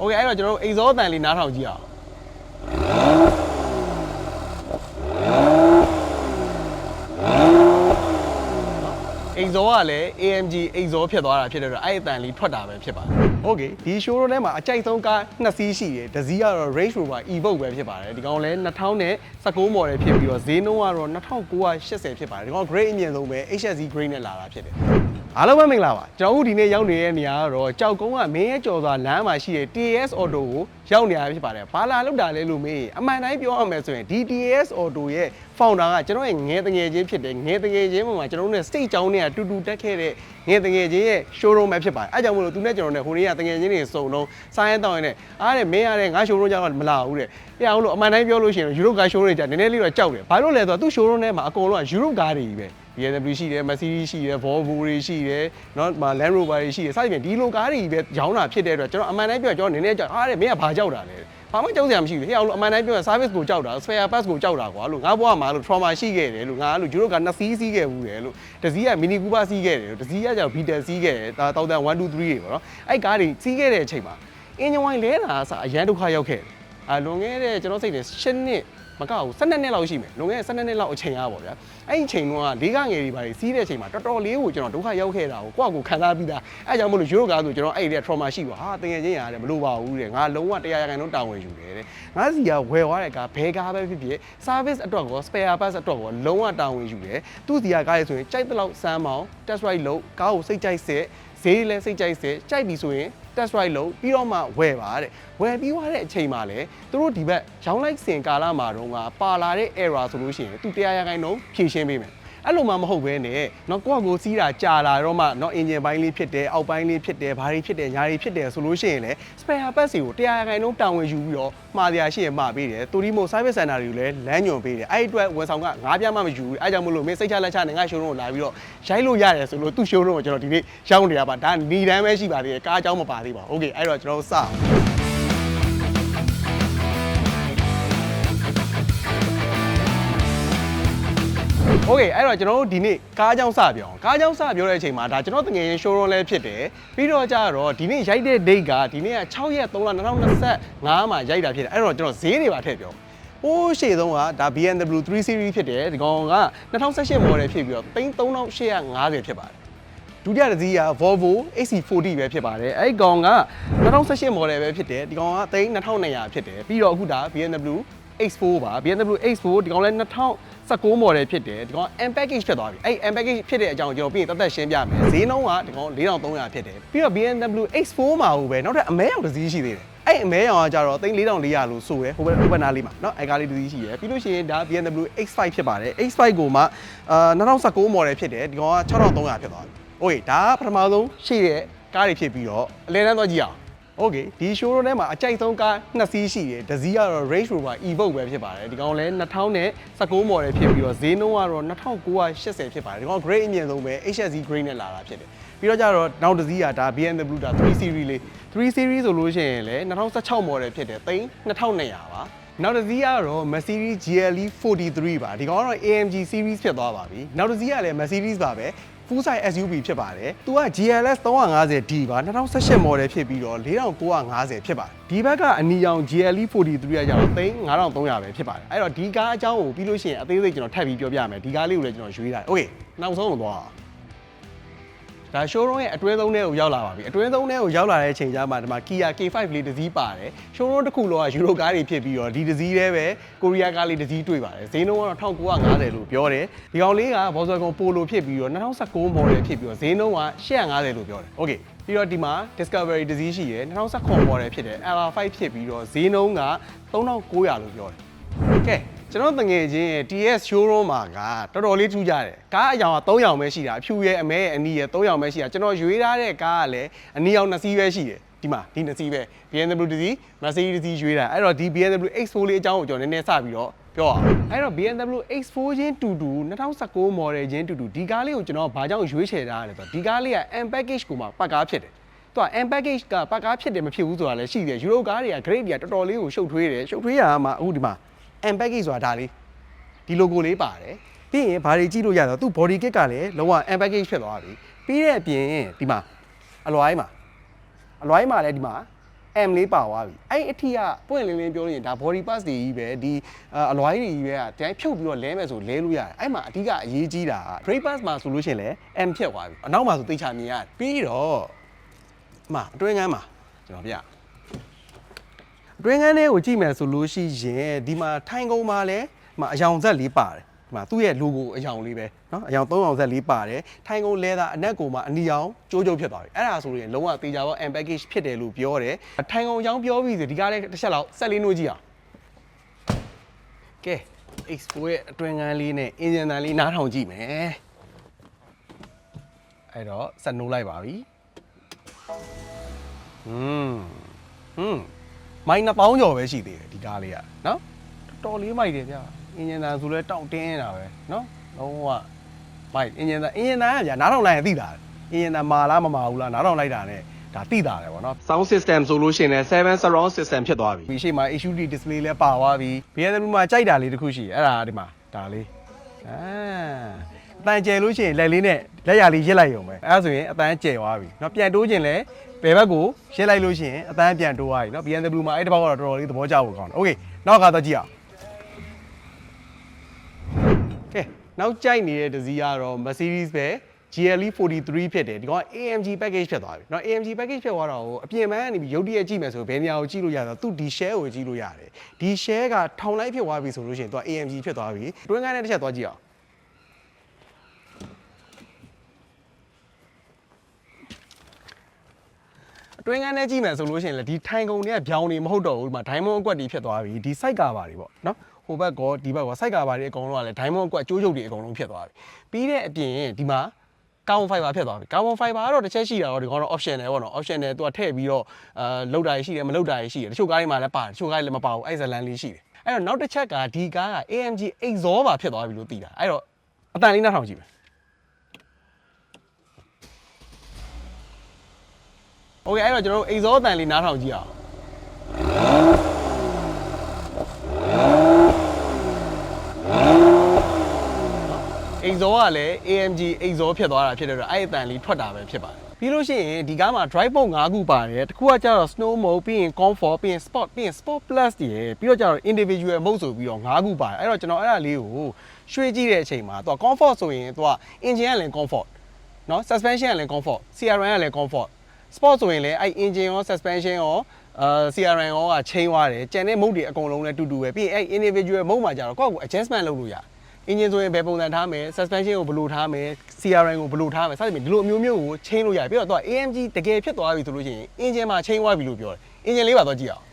โอเคအဲ့တော့ကျွန်တော်တို့အိမ်စောတန်လေးနားထောင်ကြည့်အောင်အိမ်စောကလည်း AMG အိမ်စောဖြစ်သွားတာဖြစ်တဲ့အတွက်အဲ့ဒီအတန်လေးထွက်တာပဲဖြစ်ပါတယ်။ Okay ဒီ showroom ထဲမှာအကြိုက်ဆုံးကားနှစ်စီးရှိတယ်။တစ်စီးကတော့ Range Rover Evoque ပဲဖြစ်ပါတယ်။ဒီကောင်လည်း2019 model ဖြစ်ပြီးတော့ဈေးနှုန်းကတော့2980ဖြစ်ပါတယ်။ဒီကောင် grade အမြင့်ဆုံးပဲ HSE grade နဲ့လာတာဖြစ်တယ်။ အားလုံးပဲမင်္ဂလာပါကျွန်တော်တို့ဒီနေ့ရောက်နေတဲ့နေရာကတော့ကြောက်ကုန်းကမင်းရဲ့ကျော်စွာလမ်းမှာရှိတဲ့ TS Auto ကိုရောက်နေရဖြစ်ပါတယ်ဘာလာလောက်တာလဲလို့မေးရင်အမှန်တိုင်းပြောရမယ်ဆိုရင်ဒီ TS Auto ရဲ့ founder ကကျွန်တော်ရဲ့ငယ်တငယ်ချင်းဖြစ်တယ်ငယ်တငယ်ချင်းမှာကျွန်တော်တို့နဲ့ state ကျောင်းနဲ့အတူတူတက်ခဲ့တဲ့ငယ်တငယ်ချင်းရဲ့ showroom ပဲဖြစ်ပါတယ်အဲကြောင့်မို့လို့သူနဲ့ကျွန်တော်နဲ့ဟိုနေ့ကတငယ်ချင်းတွေစုံတော့စားရင်တောင်းရင်လည်းအားတဲ့မင်းရတဲ့ငါ showroom ကြောင့်မလာဘူးတဲ့ပြအောင်လို့အမှန်တိုင်းပြောလို့ရှိရင်ယူရိုကာ showroom တွေကြာနည်းနည်းလေးတော့ကြောက်တယ်ဘာလို့လဲဆိုတော့သူ့ showroom ထဲမှာအကုန်လုံးကယူရိုကားတွေကြီးပဲ BMW ရှိတယ် Mercedes ရှိတယ် Volvo တွေရှိတယ်เนาะ Land Rover တွေရှိတယ်စသဖြင့်ဒီလိုကားတွေကြီးပဲရောင်းတာဖြစ်တဲ့အတွက်ကျွန်တော်အမှန်တိုင်းပြောကျွန်တော်နည်းနည်းကြောက်အားတဲ့မင်းကဘာကြောက်တာလဲဘာမှကြောက်စရာမရှိဘူးဟဲ့အောင်လို့အမှန်တိုင်းပြောရင် service ကိုကြောက်တာ spare parts ကိုကြောက်တာကွာလို့ငါဘွားမှာလို့ trauma ရှိခဲ့တယ်လို့ငါလို့ယူရိုကနှစ်စီးစီးခဲ့ဘူးတယ်လို့တစ်စီးက Mini Cooper စီးခဲ့တယ်လို့တစ်စီးကကျတော့ Beetle စီးခဲ့တယ်ဒါတောက်တန်1 2 3တွေပေါ့နော်အဲ့ကားတွေစီးခဲ့တဲ့အချိန်မှာအင်ဂျင်ဝိုင်းလဲတာအစအရန်ဒုက္ခရောက်ခဲ့တယ်အာလွန်ခဲ့တဲ့ကျွန်တော်စိတ်နဲ့၈နှစ် မကောက်ဘူး12နှစ်လောက်ရှိမယ်လွန်ခဲ့တဲ့12နှစ်လောက်အချိန်အားပေါ့ဗျာအဲ့ဒီအချိန်တုန်းကလေးကငယ်တွေပါစီးတဲ့အချိန်မှာတော်တော်လေးကိုကျွန်တော်ဒုက္ခရောက်ခဲ့တာကိုကိုယ့်အကူခံစားပြီးသားအဲကြောင့်မလို့ယူရိုကားဆိုကျွန်တော်အဲ့ဒီတဲ့ trauma ရှိပါဟာတကယ်ချင်းရတယ်မလို့ပါဘူးတဲ့ငါလုံးဝတရားရခိုင်တော့တာဝန်ယူတယ်တဲ့ငါစီကဝယ်သွားတဲ့ကားဘယ်ကားပဲဖြစ်ဖြစ် service အတွက်ကော spare parts အတွက်ကောလုံးဝတာဝန်ယူတယ်သူ့စီကကားရဆိုရင်ကြိုက်တဲ့လောက်စမ်းမောင်း test ride လုပ်ကားကိုစိတ်ကြိုက်စစ် ဈေးလည်းစိတ်ကြိုက်စစ်ကြိုက်ပြီဆိုရင် test ride လုပ်ပြီးတော့မှဝယ်ပါတဲ့ဝယ်ပြီးသွားတဲ့အချိန်မှာလည်းသူတို့ဒီဘက်ရောင်းလိုက်စင်ကာလမှာတော့ကပါလာတဲ့ error ဆိုလို့ရှိရင်သူတရားရခိုင်တော့ဖြည့်ရှင်းပေးမယ် အဲ့လိုမှမဟုတ်ဘဲနဲ့เนาะကိုယ့်အကိုစီးတာကြာလာတော့မှเนาะအင်ဂျင်ပိုင်းလေးဖြစ်တယ်အောက်ပိုင်းလေးဖြစ်တယ်ဘာတွေဖြစ်တယ်ညာတွေဖြစ်တယ်ဆိုလို့ရှိရင်လည်း spare parts တွေကိုတရားရခိုင်တော့တာဝန်ယူပြီးတော့မှားတရားရှိရင်မှားပေးတယ်တူဒီမို service center တွေကိုလည်းလမ်းညွှန်ပေးတယ်အဲ့ဒီအတွက်ဝန်ဆောင်ကငါးပြားမှမယူဘူးအဲ့ကြောင့်မလို့မင်းစိတ်ချလက်ချနဲ့ငါ showroom ကိုလာပြီးတော့ရိုက်လို့ရတယ်ဆိုလို့သူ့ showroom ကိုကျွန်တော်ဒီနေ့ရောင်းနေတာပါဒါနေတန်းပဲရှိပါသေးတယ်ကားအကြောင်းမပါသေးပါဘူး okay အဲ့တော့ကျွန်တော်တို့စအောင် โอเคအဲ့တော့ကျွန်တော်တို့ဒီနေ့ကားကြောင်းစပြောအောင်ကားကြောင်းစပြောတဲ့အချိန်မှာဒါကျွန်တော်တငယ်ရင် showroom လည်းဖြစ်တယ်ပြီးတော့ကြတော့ဒီနေ့ရိုက်တဲ့ date ကဒီနေ့က6ရက်3လ2025မှာရိုက်တာဖြစ်တယ်အဲ့တော့ကျွန်တော်ဈေးတွေပါထည့်ပြောဟိုးရှေ့ဆုံးကဒါ BMW 3 Series ဖြစ်တယ်ဒီကောင်က2018 model ဖြစ်ပြီးတော့3850ဖြစ်ပါတယ်ဒုတိယတစ်စီးက Volvo XC40 ပဲဖြစ်ပါတယ်အဲ့ဒီကောင်က2018 model ပဲဖြစ်တယ်ဒီကောင်က3200ဖြစ်တယ်ပြီးတော့အခုဒါ BMW X4 ပါ BMW X4 ဒီကောင်လဲ2019 model ဖြစ်တယ်ဒီကောင် M package ဖြစ်သွားပြီအဲ့ M package ဖြစ်တဲ့အကြောင်းကျွန်တော်ပြီးရင်တသက်ရှင်းပြမယ်ဈေးနှုန်းကဒီကောင်4300ဖြစ်တယ်ပြီးတော့ BMW X4 မှာဟိုပဲနောက်ထပ်အမဲရောင်တစ်စီးရှိသေးတယ်အဲ့အမဲရောင်ကကြတော့3400လို့ဆိုရယ်ဟိုဘက်ဟိုဘက်နားလေးမှာเนาะအဲ့ကားလေးတစ်စီးရှိရယ်ပြီးလို့ရှိရင်ဒါ BMW X5 ဖြစ်ပါတယ် X5 ကိုမှအာ2019 model ဖြစ်တယ်ဒီကောင်က6300ဖြစ်သွားပြီโอเคဒါကပထမဆုံးရှိတဲ့ကားတွေဖြစ်ပြီးတော့အလဲတန်းသွားကြည့်အောင် โอเคဒီ showroom ထဲမှာအကြိုက်ဆုံးကားနှစ်စီးရှိတယ်တစ်စီးကတော့ Range Rover Evoque ပဲဖြစ်ပါတယ်ဒီကောင်လည်း2019 model ဖြစ်ပြီးတော့ဈေးနှုန်းကတော့2980ဖြစ်ပါတယ်ဒီကောင် grade အမြင့်ဆုံးပဲ HSE grade နဲ့လာတာဖြစ်တယ်ပြီးတော့ကြတော့နောက်တစ်စီးကဒါ BMW ဒါ3 series လေး3 series ဆိုလို့ရှိရင်လည်း2016 model ဖြစ်တယ်သိန်း2200ပါနောက်တစ်စီးကတော့ Mercedes GLE 43ပါဒီကောင်ကတော့ AMG series ဖြစ်သွားပါပြီနောက်တစ်စီးကလည်း Mercedes ပါပဲ full size SUV ဖြစ်ပါတယ်။သူက GLS 350D ပါ2018 model ဖြစ်ပြီးတော့4950ဖြစ်ပါတယ်။ဒီဘက်ကအနီရောင် GLE 43ကကျတော့3300ပဲဖြစ်ပါတယ်။အဲ့တော့ဒီကားအကြောင်းကိုပြီးလို့ရှိရင်အသေးစိတ်ကျွန်တော်ထပ်ပြီးပြောပြမယ်။ဒီကားလေးကိုလည်းကျွန်တော်ရွေးတာ။ Okay နောက်ဆုံးတော့သွားအောင်။ ဒါ showroom ရဲ့အတွင်းသုံးထဲကိုရောက်လာပါပြီအတွင်းသုံးထဲကိုရောက်လာတဲ့အချိန်ကျမှဒီမှာ Kia K5 လေးတစ်စီးပါတယ် showroom တစ်ခုလုံးကယူရိုကားတွေဖြစ်ပြီးတော့ဒီတစ်စီးတည်းပဲကိုရီးယားကားလေးတစ်စီးတွေ့ပါတယ်ဈေးနှုန်းကတော့1950လို့ပြောတယ်ဒီကောင်လေးက Volkswagen Polo ဖြစ်ပြီးတော့2019 model ဖြစ်ပြီးတော့ဈေးနှုန်းက850လို့ပြောတယ် okay ပြီးတော့ဒီမှာ Discovery တစ်စီးရှိရယ်2019 model ဖြစ်တယ် LR5 ဖြစ်ပြီးတော့ဈေးနှုန်းက3900လို့ပြောတယ်ကဲ ကျွန်တော်တငယ်ချင်းရဲ့ TS showroom မှာကတော်တော်လေးထူးကြတယ်ကားအယောင်က3ယောင်ပဲရှိတာအဖြူရဲ့အမဲရဲ့အနီရဲ့3ယောင်ပဲရှိတာကျွန်တော်ရွေးထားတဲ့ကားကလည်းအနီယောင်2စီးပဲရှိတယ်ဒီမှာဒီ2စီးပဲ BMW တစ်စီး Mercedes တစ်စီးရွေးတာအဲ့တော့ဒီ BMW X4 လေးအကြောင်းကိုကျွန်တော်နည်းနည်းစပြီးတော့ပြောအောင်အဲ့တော့ BMW X4 ချင်းတူတူ2019 model ချင်းတူတူဒီကားလေးကိုကျွန်တော်ဘာကြောင့်ရွေးချယ်ထားရလဲဆိုတော့ဒီကားလေးက M package ကိုမှပတ်ကားဖြစ်တယ်သူက M package ကပတ်ကားဖြစ်တယ်မဖြစ်ဘူးဆိုတာလည်းရှိတယ်ယူရိုကားတွေက grade တွေကတော်တော်လေးကိုရှုပ်ထွေးတယ်ရှုပ်ထွေးရမှာအခုဒီမှာ M package ဆိုတာဒါလေးဒီ logo လေးပါတယ်ပြီးရင်ဘာတွေကြည့်လို့ရတော့သူ body kit ကလည်းလုံးဝ M package ဖြစ်သွားပြီပြီးတဲ့အပြင်ဒီမှာအလွိုင်းမှာအလွိုင်းမှာလည်းဒီမှာ M လေးပါသွားပြီအဲ့အထီကပွင့်လင်းလင်းပြောလို့ရင်ဒါ body pass တွေကြီးပဲဒီအာအလွိုင်းတွေကြီးပဲကတိုင်းဖြုတ်ပြီးတော့လဲမယ်ဆိုလဲလို့ရတယ်အဲ့မှာအဓိကအရေးကြီးတာက brake pass မှာဆိုလို့ရှိရင်လည်း M ဖြတ်သွားပြီအနောက်မှာဆိုသိချမြင်ရတယ်ပြီးတော့အမအတွင်းကန်းမှာကျွန်တော်ပြ အတွင်းကန်းလေးကိုကြည့်မယ်ဆိုလို့ရှိရင်ဒီမှာထိုင်ကုန်မှာလည်းဒီမှာအယောင်ဆက်လေးပါတယ်ဒီမှာသူ့ရဲ့ logo အယောင်လေးပဲเนาะအယောင်၃အောင်ဆက်လေးပါတယ်ထိုင်ကုန်လဲတာအနက်ကိုမှအနီအောင်ကြိုးကြုတ်ဖြစ်သွားပြီအဲ့ဒါဆိုရင်လုံးဝတေချာပေါ M package ဖြစ်တယ်လို့ပြောတယ်ထိုင်ကုန်အကြောင်းပြောပြီးဆိုဒီကားလေးတစ်ချက်လောက်ဆက်လေးနှိုးကြည့်အောင်ကဲ X4 ရဲ့အတွင်းကန်းလေးနဲ့ engine တန်လေးနားထောင်ကြည့်မယ်အဲ့တော့ဆက်နှိုးလိုက်ပါပြီอืมอืม မိုင်း2000ကျော်ပဲရှိသေးတယ်ဒီကားလေးကနော်တော်တော်လေးမိုက်တယ်ဗျာအင်ဂျင်တန်ဆိုလဲတောင့်တင်းနေတာပဲနော်လုံးဝမိုက်အင်ဂျင်တန်အင်ဂျင်တန်ကဗျာနားထောင်လိုက်ရင်သိတာအင်ဂျင်တန်မာလားမမာဘူးလားနားထောင်လိုက်တာ ਨੇ ဒါသိတာတယ်ဗောနော် sound system ဆိုလို့ရှိရင်လည်း7 surround system ဖြစ်သွားပြီဒီရှေ့မှာ HUD display လည်းပါသွားပြီ BMW မှာကြိုက်တာလေးတစ်ခုရှိတယ်အဲ့ဒါဒီမှာဒါလေးအာအတန်ကျယ်လို့ရှိရင်လက်လေးနဲ့လက်ရလေးရစ်လိုက်ရုံပဲအဲ့ဒါဆိုရင်အတန်ကျယ်သွားပြီเนาะပြန်တိုးခြင်းလဲ ဘယ်ဘက်ကိုရှင်းလိုက်လို့ရှိရင်အတန်းပြန်တိုးသွားပြီเนาะ BMW မှာအဲ့တစ်ပေါက်ကတော့တော်တော်လေးသဘောကျဖို့ကောင်းတယ်โอเคနောက်ကတော့ကြည့်အောင်ကဲနောက်ကြိုက်နေတဲ့တစ်စီးကတော့ Mercedes ပဲ GLE 43ဖြစ်တယ်ဒီကောင်က AMG package ဖြစ်သွားပြီเนาะ AMG package ဖြစ်သွားတော့အပြင်ပန်းကနေပြီးရုပ်တရက်ကြည့်မယ်ဆိုဘယ်နေရာကိုကြည့်လို့ရတာသူဒီ share ကိုကြည့်လို့ရတယ်ဒီ share ကထောင်လိုက်ဖြစ်သွားပြီဆိုလို့ရှိရင်သူက AMG ဖြစ်သွားပြီတွင်းကန်းနဲ့တစ်ချက်သွားကြည့်အောင် တွင်းကန်းနဲ့ကြည့်မယ်ဆိုလို့ရှိရင်လည်းဒီထိုင်ကုန်တွေကဗျောင်းနေမဟုတ်တော့ဘူးဒီမှာ diamond အကွက်တွေဖြစ်သွားပြီဒီ site ကာပါတွေပေါ့နော်ဟိုဘက်ကောဒီဘက်ကော site ကာပါတွေအကုန်လုံးကလည်း diamond အကွက်ကျိုးချုပ်တွေအကုန်လုံးဖြစ်သွားပြီပြီးတဲ့အပြင်ဒီမှာ carbon fiber ဖြစ်သွားပြီ carbon fiber ကတော့တစ်ချက်ရှိတာတော့ဒီကောင်တော့ option နဲ့ပေါ့နော် option နဲ့သူကထည့်ပြီးတော့အာလောက်တာရှိတယ်မလောက်တာရှိတယ်တချို့ကားတွေမှာလည်းပါတယ်တချို့ကားတွေလည်းမပါဘူးအဲ့ဇလန်လေးရှိတယ်အဲ့တော့နောက်တစ်ချက်ကဒီကားက AMG exhaust ပါဖြစ်သွားပြီလို့သိတာအဲ့တော့အတန်လေးနှားထောင်ကြည့်မယ် โอเคအဲ့တော့ကျွန်တော်တို့ exhaust အတန်လေးနားထောင်ကြည့်အောင်။ exhaust ကလည်း AMG exhaust ဖြစ်သွားတာဖြစ်တဲ့အတွက်အဲ့ဒီအတန်လေးထွက်တာပဲဖြစ်ပါတယ်။ပြီးလို့ရှိရင်ဒီကားမှာ drive mode ၅ခုပါတယ်။တစ်ခုကကျတော့ snow mode ပြီးရင် comfort ပြီးရင် sport ပြီးရင် sport plus တည်းပြီးတော့ကျတော့ individual mode ဆိုပြီးတော့၅ခုပါတယ်။အဲ့တော့ကျွန်တော်အဲ့ဒါလေးကိုရွှေ့ကြည့်တဲ့အချိန်မှာသူက comfort ဆိုရင်သူက engine ကလည်း comfort နော် suspension ကလည်း comfort CRN ကလည်း comfort sport ဆိုရင်လည်းအဲ့ engine ရော suspension ရောအာ CRN ရောကချိန်သွားတယ်ကြံတဲ့ mode တွေအကုန်လုံးလည်းတူတူပဲပြီးရင်အဲ့ individual mode မှာကျတော့ကိုယ့်ကို adjustment လုပ်လို့ရတယ် engine ဆိုရင်ဘယ်ပုံစံထားမယ် suspension ကိုဘယ်လိုထားမယ် CRN ကိုဘယ်လိုထားမယ်စသဖြင့်ဒီလိုအမျိုးမျိုးကိုချိန်လို့ရတယ်ပြီးတော့သူက AMG တကယ်ဖြစ်သွားပြီဆိုလို့ရှိရင် engine မှာချိန်သွားပြီလို့ပြောတယ် engine လေးပါတော့ကြည့်အောင်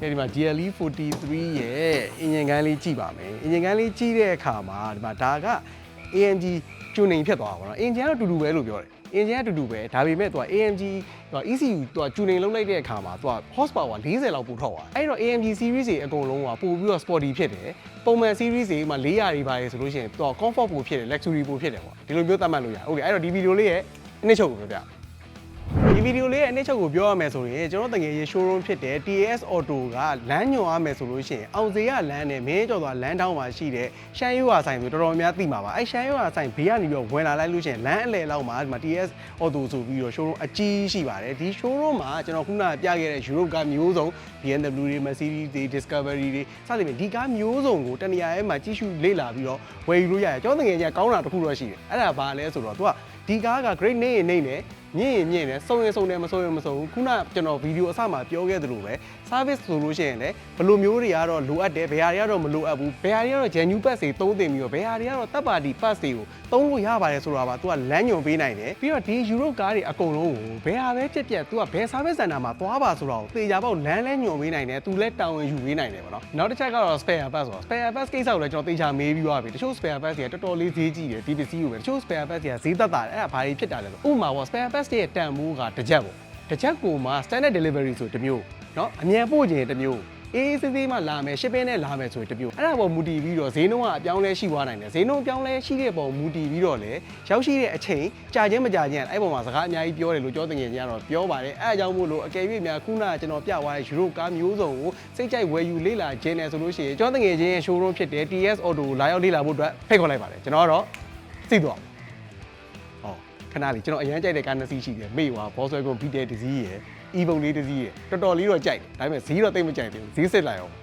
ကဲဒီမှာ GLE 43ရဲ့ engine ကန်းလေးကြည့်ပါမယ် engine ကန်းလေးကြည့်တဲ့အခါမှာဒီမှာဒါက AMG tuning ဖြစ်သွားတာပေါ့နော် engine ကတော့တူတူပဲလို့ပြောတယ် engine ကတူတူပဲဒါပေမဲ့သူက AMG သူက ECU သူက tuning လုပ်လိုက်တဲ့အခါမှာသူက horsepower 40လောက်ပို့ထွက်သွားတယ်အဲ့တော့ AMG series တွေအကုန်လုံးကပို့ပြီးတော့ sporty ဖြစ်တယ်ပုံမှန် series တွေမှာ400တွေပါလေဆိုလို့ရှိရင်သူက comfort ပို့ဖြစ်တယ် luxury ပို့ဖြစ်တယ်ပေါ့ဒီလိုမျိုးသတ်မှတ်လို့ရတယ် okay အဲ့တော့ဒီဗီဒီယိုလေးရဲ့အနည်းချုပ်ကိုပြောပြ ဒီဗီဒီယိုလေးရဲ့အနည်းချုပ်ကိုပြောရမယ်ဆိုရင်ကျွန်တော်တကယ်ရေ showroom ဖြစ်တဲ့ TAS Auto ကလမ်းညွန်ရမယ်ဆိုလို့ရှိရင်အောင်စေရလမ်းနဲ့မင်းကျော်သွားလမ်းတောင်းမှာရှိတဲ့ရှမ်းရွာဆိုင်ဆိုတော်တော်များများသိမှာပါအဲရှမ်းရွာဆိုင်ဘေးကနေပြီးတော့ဝင်လာလိုက်လို့ရှိရင်လမ်းအလယ်လောက်မှာဒီမှာ TAS Auto ဆိုပြီးတော့ showroom အကြီးရှိပါတယ်ဒီ showroom မှာကျွန်တော်ခုနကပြခဲ့တဲ့ Europe ကားမျိုးစုံ BMW တွေ Mercedes တွေ Discovery တွေစသဖြင့်ဒီကားမျိုးစုံကိုတနေရာရဲမှာကြီးစုလေ့လာပြီးတော့ဝယ်ယူလို့ရတယ်ကျွန်တော်တကယ်ကြီးကောင်းတာတစ်ခုတော့ရှိတယ်အဲ့ဒါဘာလဲဆိုတော့သူကဒီကားက great နေရင်နေနဲ့ မြင့်ရင်မြင့်တယ်စုံရင်စုံတယ်မစုံရင်မစုံဘူးခုနကျွန်တော်ဗီဒီယိုအစမှာပြောခဲ့သလိုပဲ service ဆိုလို့ရှိရင်လည်းဘယ်လိုမျိုးတွေကတော့လိုအပ်တယ်ဘယ်ဟာတွေကတော့မလိုအပ်ဘူးဘယ်ဟာတွေကတော့ genuine pass တွေသုံးသင်ပြီးတော့ဘယ်ဟာတွေကတော့တပ်ပါတီ pass တွေကိုသုံးလို့ရပါတယ်ဆိုတာပါ तू ကလမ်းညွန်ပေးနိုင်တယ်ပြီးတော့ဒီ Euro ကားတွေအကုန်လုံးကိုဘယ်ဟာပဲပြက်ပြက် तू ကဘယ် service center မှာသွားပါဆိုတာကိုသေချာပေါက်လမ်းလဲညွန်ပေးနိုင်တယ် तू လဲတာဝန်ယူပေးနိုင်တယ်ပေါ့နော်နောက်တစ်ချက်ကတော့ spare pass ဆိုတော့ spare pass ကိစ္စကိုလည်းကျွန်တော်သေချာမေးပြီးသွားပြီတချို့ spare pass တွေကတော်တော်လေးဈေးကြီးတယ်ဒီပစ္စည်းကိုပဲတချို့ spare pass တွေကဈေးသက်သာတယ်အဲ့ဒါဘာတွေဖြစ်တာလဲဆိုဥပမာပေါ့ spare pass တွေရဲ့တန်ဖိုးကတစ်ချက်ပေါ့တစ်ချက်ကိုမှ standard delivery ဆိုတစ်မျိုးเนาะအမြန်ပို့ခြင်းတစ်မျိုးအေးစစ်စစ်မှလာမယ် shipping နဲ့လာမယ်ဆိုရင်တစ်မျိုးအဲ့ဒါပေါ်မူတည်ပြီးတော့ဈေးနှုန်းကအပြောင်းလဲရှိသွားနိုင်တယ်ဈေးနှုန်းပြောင်းလဲရှိတဲ့ပုံမူတည်ပြီးတော့လေရောက်ရှိတဲ့အချိန်ကြာချင်းမကြာချင်းအဲ့ပေါ်မှာစကားအများကြီးပြောတယ်လို့ကြောတင်ငယ်ကြီးကတော့ပြောပါတယ်အဲ့အကြောင်းမို့လို့အကယ်၍များခုနကကျွန်တော်ပြသွားတဲ့ Euro ကားမျိုးစုံကိုစိတ်ကြိုက်ဝယ်ယူလေ့လာခြင်းနဲ့ဆိုလို့ရှိရင်ကြောတင်ငယ်ချင်းရဲ့ showroom ဖြစ်တဲ့ TS Auto ကိုလာရောက်လေ့လာဖို့အတွက်ဖိတ်ခေါ်လိုက်ပါတယ်ကျွန်တော်ကတော့သိသွားအောင်ဟောခ ခ ဏလေးကျွန်တော်အရန်ကြိုက်တဲ့ကားနှစ်စီးရှိတယ်မေ့ွာ Volkswagen Beetle တစ်စီးရယ် e-bone လေးတစ်စီးရယ်တော်တော်လေးတော့ကြိုက်တယ်ဒါပေမဲ့ဈေးတော့တိတ်မကြိုက်သေးဘူးဈေးစစ်လိုက်အောင်